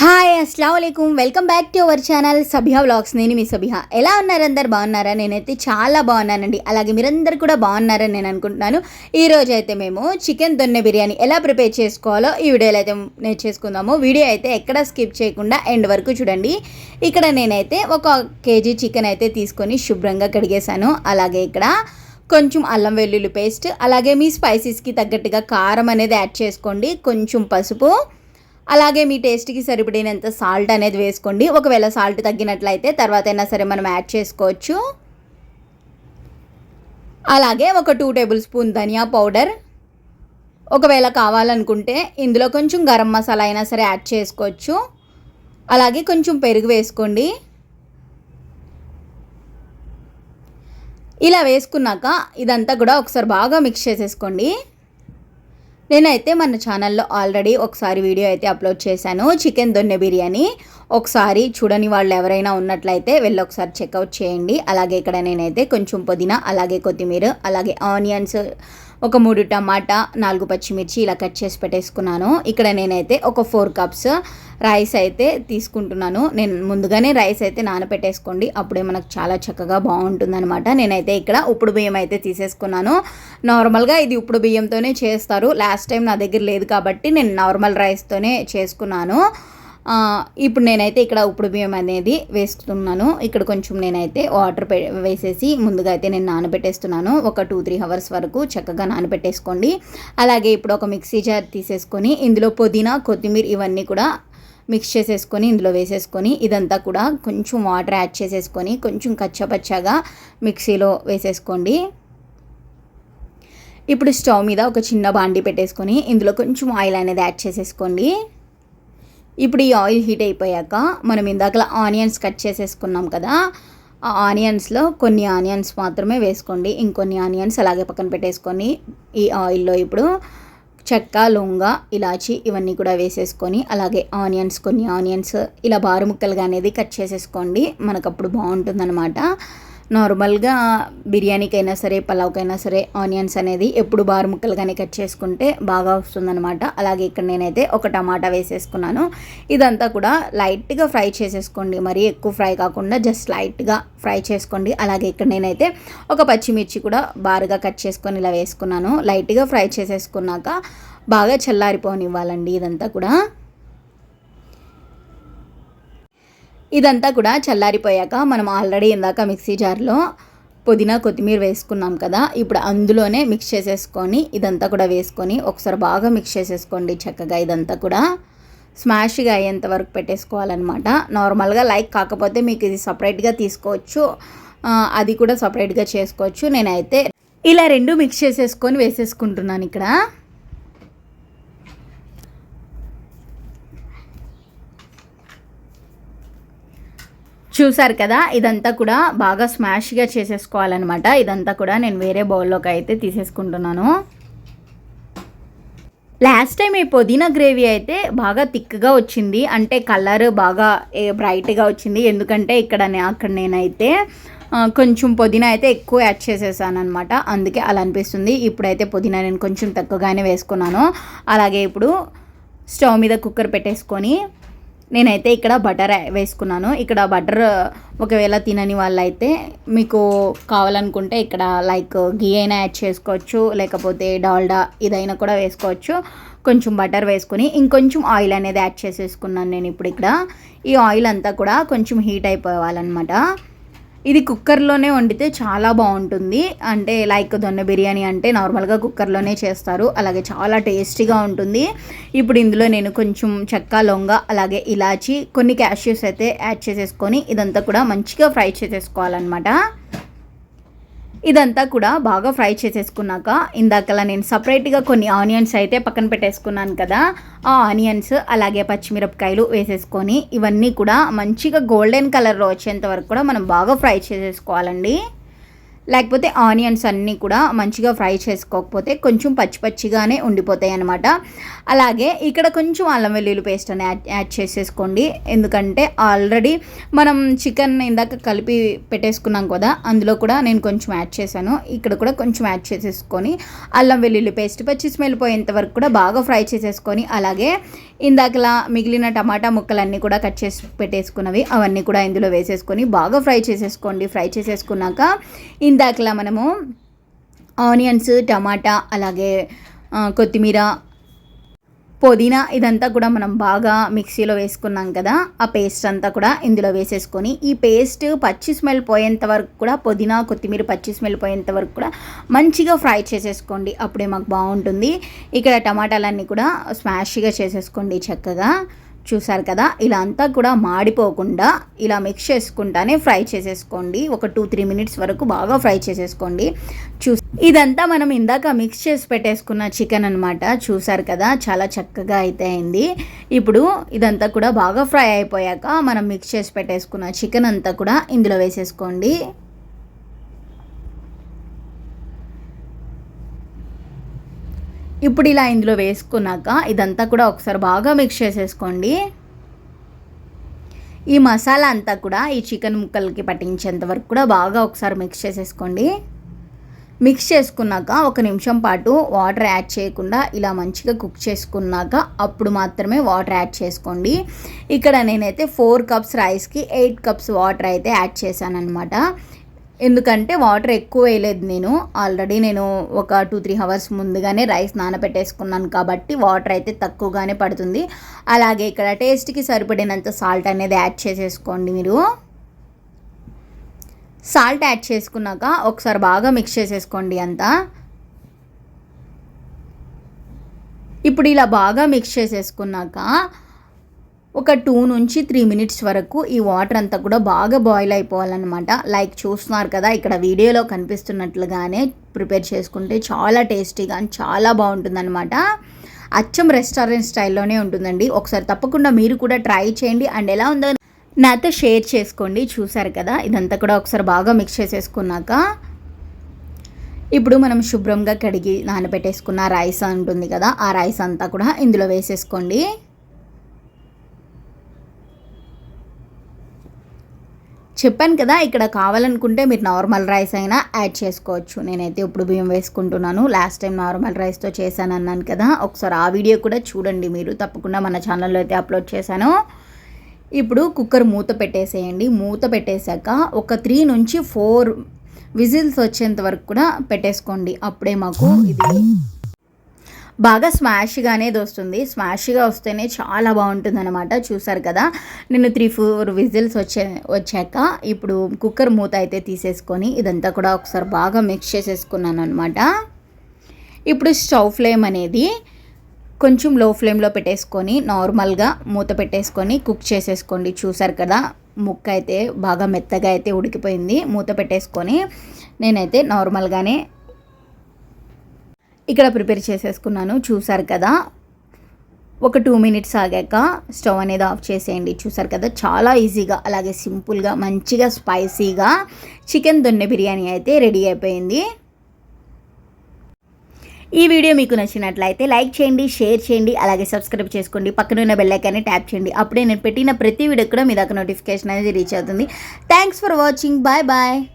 Hi అస్సలం అయికం welcome back to our channel Sabiha vlogs. నేను మీ సభిహా ఎలా ఉన్నారు అందరు? బాగున్నారా? నేనైతే చాలా బాగున్నానండి. అలాగే మీరందరూ కూడా బాగున్నారని నేను అనుకుంటున్నాను. ఈరోజు అయితే మేము చికెన్ దొన్నె బిర్యానీ ఎలా ప్రిపేర్ చేసుకోవాలో ఈ వీడియోలో అయితే నేర్చేసుకుందాము వీడియో అయితే ఎక్కడ స్కిప్ చేయకుండా ఎండ్ వరకు చూడండి. ఇక్కడ నేనైతే ఒక కేజీ చికెన్ అయితే తీసుకొని శుభ్రంగా కడిగేశాను. అలాగే ఇక్కడ కొంచెం అల్లం వెల్లుల్లి పేస్ట్ అలాగే మీ స్పైసెస్కి తగ్గట్టుగా కారం అనేది యాడ్ చేసుకోండి. కొంచెం పసుపు అలాగే మీ టేస్ట్కి సరిపడినంత సాల్ట్ అనేది వేసుకోండి. ఒకవేళ సాల్ట్ తగ్గినట్లయితే తర్వాత అయినా సరే మనం యాడ్ చేసుకోవచ్చు. అలాగే ఒక టూ టేబుల్ స్పూన్ ధనియా పౌడర్ ఒకవేళ కావాలనుకుంటే ఇందులో కొంచెం గరం మసాలా అయినా సరే యాడ్ చేసుకోవచ్చు. అలాగే కొంచెం పెరుగు వేసుకోండి. ఇలా వేసుకున్నాక ఇదంతా కూడా ఒకసారి బాగా మిక్స్ చేసేసుకోండి. నేనైతే మన ఛానల్లో ఆల్రెడీ ఒకసారి వీడియో అయితే అప్లోడ్ చేశాను. చికెన్ దొన్నె బిర్యానీ. ఒకసారి చూడని వాళ్ళు ఎవరైనా ఉన్నట్లయితే వెళ్ళి ఒకసారి చెక్అవుట్ చేయండి. అలాగే ఇక్కడ నేనైతే కొంచెం పుదీనా అలాగే కొత్తిమీర అలాగే ఆనియన్స్ ఒక మూడు టమాటా నాలుగు పచ్చిమిర్చి ఇలా కట్ చేసి పెట్టేసుకున్నాను. ఇక్కడ నేనైతే ఒక ఫోర్ కప్స్ రైస్ అయితే తీసుకుంటున్నాను. నేను ముందుగానే రైస్ అయితే నానబెట్టేసుకోండి అప్పుడే మనకు చాలా చక్కగా బాగుంటుందన్నమాట. నేనైతే ఇక్కడ ఉప్పుడు బియ్యం అయితే తీసేసుకున్నాను. నార్మల్గా ఇది ఉప్పుడు బియ్యంతోనే చేస్తారు. లాస్ట్ టైం నా దగ్గర లేదు కాబట్టి నేను నార్మల్ రైస్తోనే చేసుకున్నాను. ఇప్పుడు నేనైతే ఇక్కడ ఉప్పుడు బియ్యం అనేది వేస్తున్నాను. ఇక్కడ కొంచెం నేనైతే వాటర్ వేసేసి ముందుగా అయితే నేను నానబెట్టేస్తున్నాను. ఒక టూ త్రీ అవర్స్ వరకు చక్కగా నానబెట్టేసుకోండి. అలాగే ఇప్పుడు ఒక మిక్సీ జార్ తీసేసుకొని ఇందులో పుదీనా కొత్తిమీర ఇవన్నీ కూడా మిక్స్ చేసేసుకొని ఇందులో వేసేసుకొని ఇదంతా కూడా కొంచెం వాటర్ యాడ్ చేసేసుకొని కొంచెం కచ్చపచ్చగా మిక్సీలో వేసేసుకోండి. ఇప్పుడు స్టవ్ మీద ఒక చిన్న బాండి పెట్టేసుకొని ఇందులో కొంచెం ఆయిల్ అనేది యాడ్ చేసేసుకోండి. ఇప్పుడు ఈ ఆయిల్ హీట్ అయిపోయాక మనం ఇందాక ఆనియన్స్ కట్ చేసేసుకున్నాం కదా ఆ ఆనియన్స్లో కొన్ని ఆనియన్స్ మాత్రమే వేసుకోండి. ఇంకొన్ని ఆనియన్స్ అలాగే పక్కన పెట్టేసుకొని ఈ ఆయిల్లో ఇప్పుడు చెక్క లొంగ ఇలాచి ఇవన్నీ కూడా వేసేసుకొని అలాగే ఆనియన్స్ కొన్ని ఆనియన్స్ ఇలా బారు ముక్కలుగా అనేది కట్ చేసేసుకోండి. మనకు అప్పుడు బాగుంటుందన్నమాట. నార్మల్గా బిర్యానీకైనా సరే పలావ్కైనా సరే ఆనియన్స్ అనేది ఎప్పుడు బారు ముక్కలుగానే కట్ చేసుకుంటే బాగా వస్తుందనమాట అలాగే ఇక్కడ నేనైతే ఒక టమాటా వేసేసుకున్నాను. ఇదంతా కూడా లైట్గా ఫ్రై చేసేసుకోండి. మరీ ఎక్కువ ఫ్రై కాకుండా జస్ట్ లైట్గా ఫ్రై చేసుకోండి. అలాగే ఇక్కడ నేనైతే ఒక పచ్చిమిర్చి కూడా బారుగా కట్ చేసుకొని ఇలా వేసుకున్నాను. లైట్గా ఫ్రై చేసేసుకున్నాక బాగా చల్లారిపోనివ్వాలండి ఇదంతా కూడా. ఇదంతా కూడా చల్లారిపోయాక మనం ఆల్రెడీ ఇందాక మిక్సీ జార్లో పుదీనా కొత్తిమీర వేసుకున్నాం కదా ఇప్పుడు అందులోనే మిక్స్ చేసేసుకొని ఇదంతా కూడా వేసుకొని ఒకసారి బాగా మిక్స్ చేసేసుకోండి చక్కగా. ఇదంతా కూడా స్మాష్గా అయ్యేంత వరకు పెట్టేసుకోవాలన్నమాట. నార్మల్గా లైక్ కాకపోతే మీకు ఇది సపరేట్గా తీసుకోవచ్చు. అది కూడా సపరేట్గా చేసుకోవచ్చు. నేనైతే ఇలా రెండు మిక్స్ చేసేసుకొని వేసేసుకుంటున్నాను ఇక్కడ. చూసారు కదా ఇదంతా కూడా బాగా స్మాష్గా చేసేసుకోవాలన్నమాట. ఇదంతా కూడా నేను వేరే బౌల్లోకి అయితే తీసేసుకుంటున్నాను. లాస్ట్ టైం ఈ పుదీనా గ్రేవీ అయితే బాగా థిక్గా వచ్చింది. అంటే కలర్ బాగా బ్రైట్గా వచ్చింది. ఎందుకంటే ఇక్కడ అక్కడ నేనైతే కొంచెం పుదీనా అయితే ఎక్కువ యాడ్ చేసేసాను అనమాట అందుకే అలా అనిపిస్తుంది. ఇప్పుడైతే పుదీనా నేను కొంచెం తక్కువగానే వేసుకున్నాను. అలాగే ఇప్పుడు స్టవ్ మీద కుక్కర్ పెట్టేసుకొని నేనైతే ఇక్కడ బటర్ వేసుకున్నాను. ఇక్కడ బటర్ ఒకవేళ తినని వాళ్ళైతే మీకు కావాలనుకుంటే ఇక్కడ లైక్ గీ అయినా యాడ్ చేసుకోవచ్చు. లేకపోతే డాల్డా ఇదైనా కూడా వేసుకోవచ్చు. కొంచెం బటర్ వేసుకొని ఇంకొంచెం ఆయిల్ అనేది యాడ్ చేసేసుకున్నాను నేను ఇప్పుడు ఇక్కడ. ఈ ఆయిల్ అంతా కూడా కొంచెం హీట్ అయిపోవాలన్నమాట. ఇది కుక్కర్లోనే వండితే చాలా బాగుంటుంది. అంటే లైక్ దొన్న బిర్యానీ అంటే నార్మల్గా కుక్కర్లోనే చేస్తారు. అలాగే చాలా టేస్టీగా ఉంటుంది. ఇప్పుడు ఇందులో నేను కొంచెం చెక్క లొంగ అలాగే ఇలాచి కొన్ని క్యాష్యూస్ అయితే యాడ్ చేసేసుకొని ఇదంతా కూడా మంచిగా ఫ్రై చేసేసుకోవాలన్నమాట. ఇదంతా కూడా బాగా ఫ్రై చేసేసుకున్నాక ఇందాకలా నేను సపరేట్గా కొన్ని ఆనియన్స్ అయితే పక్కన పెట్టేసుకున్నాను కదా ఆ ఆనియన్స్ అలాగే పచ్చిమిరపకాయలు వేసేసుకొని ఇవన్నీ కూడా మంచిగా గోల్డెన్ కలర్లో వచ్చేంత వరకు కూడా మనం బాగా ఫ్రై చేసేసుకోవాలండి. లేకపోతే ఆనియన్స్ అన్నీ కూడా మంచిగా ఫ్రై చేసుకోకపోతే కొంచెం పచ్చి పచ్చిగానే ఉండిపోతాయి అనమాట అలాగే ఇక్కడ కొంచెం అల్లం వెల్లుల్లి పేస్ట్ అని యాడ్ యాడ్ చేసేసుకోండి. ఎందుకంటే ఆల్రెడీ మనం చికెన్ ఇందాక కలిపి పెట్టేసుకున్నాం కదా అందులో కూడా నేను కొంచెం యాడ్ చేశాను. ఇక్కడ కూడా కొంచెం యాడ్ చేసేసుకొని అల్లం వెల్లుల్లి పేస్ట్ పచ్చి స్మెల్ పోయేంత వరకు కూడా బాగా ఫ్రై చేసేసుకొని అలాగే ఇందాకలా మిగిలిన టమాటా ముక్కలన్నీ కూడా కట్ చేసి పెట్టేసుకున్నవి అవన్నీ కూడా ఇందులో వేసేసుకొని బాగా ఫ్రై చేసేసుకోండి. ఫ్రై చేసేసుకున్నాక ఇందాకలా మనము ఆనియన్స్ టమాటా అలాగే కొత్తిమీర పుదీనా ఇదంతా కూడా మనం బాగా మిక్సీలో వేసుకున్నాం కదా ఆ పేస్ట్ అంతా కూడా ఇందులో వేసేసుకొని ఈ పేస్ట్ పచ్చి స్మెల్ పోయేంత వరకు కూడా పుదీనా కొత్తిమీర పచ్చి స్మెల్ పోయేంత వరకు కూడా మంచిగా ఫ్రై చేసేసుకోండి అప్పుడే మాకు బాగుంటుంది. ఇక్కడ టమాటాలన్నీ కూడా స్మాష్గా చేసేసుకోండి చక్కగా. చూసారు కదా ఇలా అంతా కూడా మాడిపోకుండా ఇలా మిక్స్ చేసుకుంటానే ఫ్రై చేసేసుకోండి. ఒక టూ త్రీ మినిట్స్ వరకు బాగా ఫ్రై చేసేసుకోండి. చూ ఇదంతా మనం ఇందాక మిక్స్ చేసి పెట్టేసుకున్న చికెన్ అనమాట చూసారు కదా చాలా చక్కగా అయితే అయింది. ఇప్పుడు ఇదంతా కూడా బాగా ఫ్రై అయిపోయాక మనం మిక్స్ చేసి పెట్టేసుకున్న చికెన్ అంతా కూడా ఇందులో వేసేసుకోండి. ఇప్పుడు ఇలా ఇందులో వేసుకున్నాక ఇదంతా కూడా ఒకసారి బాగా మిక్స్ చేసేసుకోండి. ఈ మసాలా అంతా కూడా ఈ చికెన్ ముక్కలకి పట్టించేంత వరకు కూడా బాగా ఒకసారి మిక్స్ చేసేసుకోండి. మిక్స్ చేసుకున్నాక ఒక నిమిషం పాటు వాటర్ యాడ్ చేయకుండా ఇలా మంచిగా కుక్ చేసుకున్నాక అప్పుడు మాత్రమే వాటర్ యాడ్ చేసుకోండి. ఇక్కడ నేనైతే ఫోర్ కప్స్ రైస్కి ఎయిట్ కప్స్ వాటర్ అయితే యాడ్ చేశాను అనమాట ఎందుకంటే వాటర్ ఎక్కువ వేయలేదు నేను. ఆల్రెడీ నేను ఒక టూ త్రీ అవర్స్ ముందుగానే రైస్ నానబెట్టేసుకున్నాను కాబట్టి వాటర్ అయితే తక్కువగానే పడుతుంది. అలాగే ఇక్కడ టేస్ట్కి సరిపడినంత సాల్ట్ అనేది యాడ్ చేసేసుకోండి మీరు. సాల్ట్ యాడ్ చేసుకున్నాక ఒకసారి బాగా మిక్స్ చేసేసుకోండి అంతా. ఇప్పుడు ఇలా బాగా మిక్స్ చేసేసుకున్నాక ఒక టూ నుంచి త్రీ మినిట్స్ వరకు ఈ వాటర్ అంతా కూడా బాగా బాయిల్ అయిపోవాలన్నమాట. లైక్ చూస్తున్నారు కదా ఇక్కడ వీడియోలో కనిపిస్తున్నట్లుగానే ప్రిపేర్ చేసుకుంటే చాలా టేస్టీగా చాలా బాగుంటుందన్నమాట. అచ్చం రెస్టారెంట్ స్టైల్లోనే ఉంటుందండి. ఒకసారి తప్పకుండా మీరు కూడా ట్రై చేయండి. అండ్ ఎలా ఉందో నాతో షేర్ చేసుకోండి. చూసారు కదా ఇదంతా కూడా ఒకసారి బాగా మిక్స్ చేసేసుకున్నాక. ఇప్పుడు మనం శుభ్రంగా కడిగి నానబెట్టేసుకున్న రైస్ ఉంటుంది కదా ఆ రైస్ అంతా కూడా ఇందులో వేసేసుకోండి. చెప్పాను కదా ఇక్కడ కావాలనుకుంటే మీరు నార్మల్ రైస్ అయినా యాడ్ చేసుకోవచ్చు. నేనైతే ఇప్పుడు బియ్యం వేసుకుంటున్నాను. లాస్ట్ టైం నార్మల్ రైస్తో చేశాను అన్నాను కదా ఒకసారి ఆ వీడియో కూడా చూడండి మీరు. తప్పకుండా మన ఛానల్లో అయితే అప్లోడ్ చేశాను. ఇప్పుడు కుక్కర్ మూత పెట్టేసేయండి. మూత పెట్టేశాక ఒక త్రీ నుంచి ఫోర్ విజిల్స్ వచ్చేంత వరకు కూడా పెట్టేసుకోండి. అప్పుడే మాకు ఇది బాగా స్మాష్గా అనేది వస్తుంది. స్మాష్గా వస్తేనే చాలా బాగుంటుంది అనమాట చూసారు కదా? నేను త్రీ ఫోర్ విజిల్స్ వచ్చే వచ్చాక ఇప్పుడు కుక్కర్ మూత అయితే తీసేసుకొని ఇదంతా కూడా ఒకసారి బాగా మిక్స్ చేసేసుకున్నాను అనమాట ఇప్పుడు స్టవ్ ఫ్లేమ్ అనేది కొంచెం లో ఫ్లేమ్లో పెట్టేసుకొని నార్మల్గా మూత పెట్టేసుకొని కుక్ చేసేసుకోండి. చూసారు కదా? ముక్క అయితే బాగా మెత్తగా అయితే ఉడికిపోయింది. మూత పెట్టేసుకొని నేనైతే నార్మల్గానే ఇక్కడ ప్రిపేర్ చేసేసుకున్నాను. చూసారు కదా? ఒక టూ మినిట్స్ ఆగాక స్టవ్ అనేది ఆఫ్ చేసేయండి. చూసారు కదా? చాలా ఈజీగా అలాగే సింపుల్గా మంచిగా స్పైసీగా చికెన్ దొన్నె బిర్యానీ అయితే రెడీ అయిపోయింది. ఈ వీడియో మీకు నచ్చినట్లయితే లైక్ చేయండి షేర్ చేయండి అలాగే సబ్స్క్రైబ్ చేసుకోండి. పక్కన ఉన్న బెల్ ట్యాప్ చేయండి. అప్పుడే నేను పెట్టిన ప్రతి వీడియో కూడా మీ దాకా నోటిఫికేషన్ అనేది రీచ్ అవుతుంది. Thanks for watching bye bye